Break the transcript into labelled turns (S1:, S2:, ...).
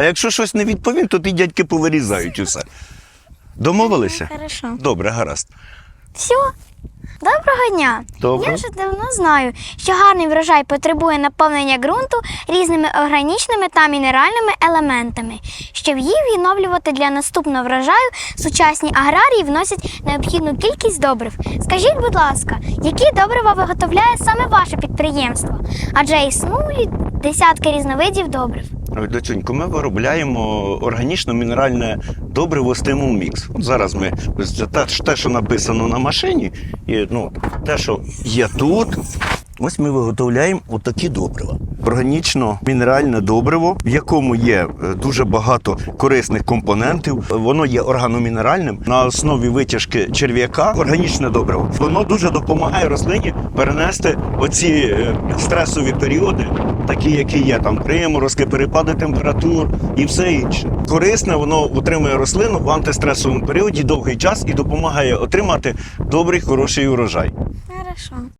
S1: А якщо щось не відповім, то ті дядьки повирізають усе. Домовилися?
S2: Хорошо.
S1: Добре, гаразд.
S2: Все. Доброго дня.
S1: Добре.
S2: Я вже давно знаю, що гарний врожай потребує наповнення ґрунту різними органічними та мінеральними елементами. Щоб їх відновлювати для наступного врожаю, сучасні аграрії вносять необхідну кількість добрив. Скажіть, будь ласка, які добрива виготовляє саме ваше підприємство? Адже існують десятки різновидів добрив.
S1: Ой, Доцюнько, ми виробляємо органічно-мінеральне добриво стимул мікс. От зараз ми те, що написано на машині, і ну, те, що є тут. Ось ми виготовляємо отакі добрива. Органічно-мінеральне добриво, в якому є е, дуже багато корисних компонентів. Воно є органомінеральним на основі витяжки черв'яка. Органічне добриво. Воно дуже допомагає рослині перенести оці е, стресові періоди, такі, які є там приморозки, перепади температур і все інше. Корисне, воно утримує рослину в антистресовому періоді довгий час і допомагає отримати добрий хороший урожай.
S2: Хорошо.